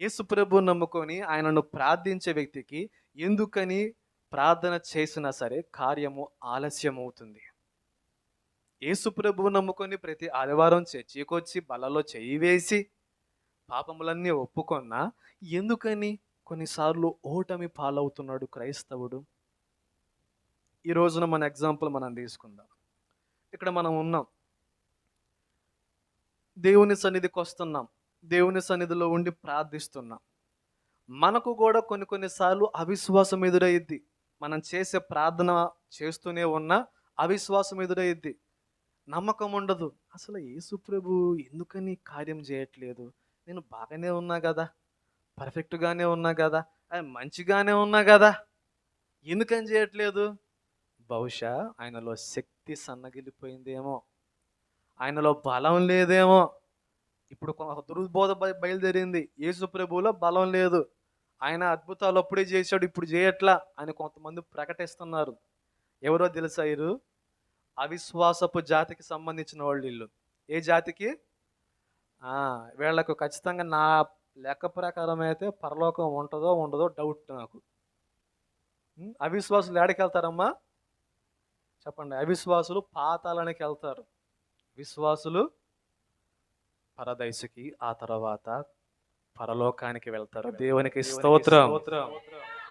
యేసుప్రభు నమ్ముకొని ఆయనను ప్రార్థించే వ్యక్తికి ఎందుకని ప్రార్థన చేసినా సరే కార్యము ఆలస్యం అవుతుంది యేసుప్రభు నమ్ముకొని ప్రతి ఆదివారం చర్చికొచ్చి బలలో చేయి వేసి పాపములన్నీ ఒప్పుకున్నా ఎందుకని కొన్నిసార్లు ఓటమి పాలవుతున్నాడు క్రైస్తవుడు? ఈ రోజున మన ఎగ్జాంపుల్ మనం తీసుకుందాం. ఇక్కడ మనం ఉన్నాం. దేవుని సన్నిధికి వస్తున్నాం. దేవుని సన్నిధిలో ఉండి ప్రార్థిస్తున్నాం. మనకు కూడా కొన్ని కొన్నిసార్లు అవిశ్వాసం ఎదురయ్యిద్ది మనం చేసే ప్రార్థన చేస్తూనే ఉన్నా అవిశ్వాసం ఎదురయ్యిద్ది నమ్మకం ఉండదు. అసలు యేసు ప్రభు ఎందుకని కార్యం చేయట్లేదు? నేను బాగానే ఉన్నా కదా? పర్ఫెక్ట్గానే ఉన్నా కదా? అది మంచిగానే ఉన్నా కదా? ఎందుకని చేయట్లేదు? బహుశా ఆయనలో శక్తి సన్నగిలిపోయిందేమో. ఆయనలో బలం లేదేమో. ఇప్పుడు దుర్బోధ బయలుదేరింది. యేసు ప్రభువులో బలం లేదు. ఆయన అద్భుతాలు అప్పుడే చేశాడు. ఇప్పుడు చేయట్లా అని కొంతమంది ప్రకటిస్తున్నారు. ఎవరో తెలుసా అవిశ్వాసపు జాతికి సంబంధించిన వాళ్ళు ఇల్లు ఏ జాతికి? వీళ్ళకు ఖచ్చితంగా నా లెక్క ప్రకారం అయితే పరలోకం ఉంటుందో ఉండదో డౌట్ నాకు. అవిశ్వాసులు ఎక్కడికి వెళ్తారమ్మా? చెప్పండి. అవిశ్వాసులు పాతాలనికి వెళ్తారు. విశ్వాసులు పరదైసుకి ఆ తర్వాత పరలోకానికి వెళ్తారు. దేవునికి స్తోత్రం.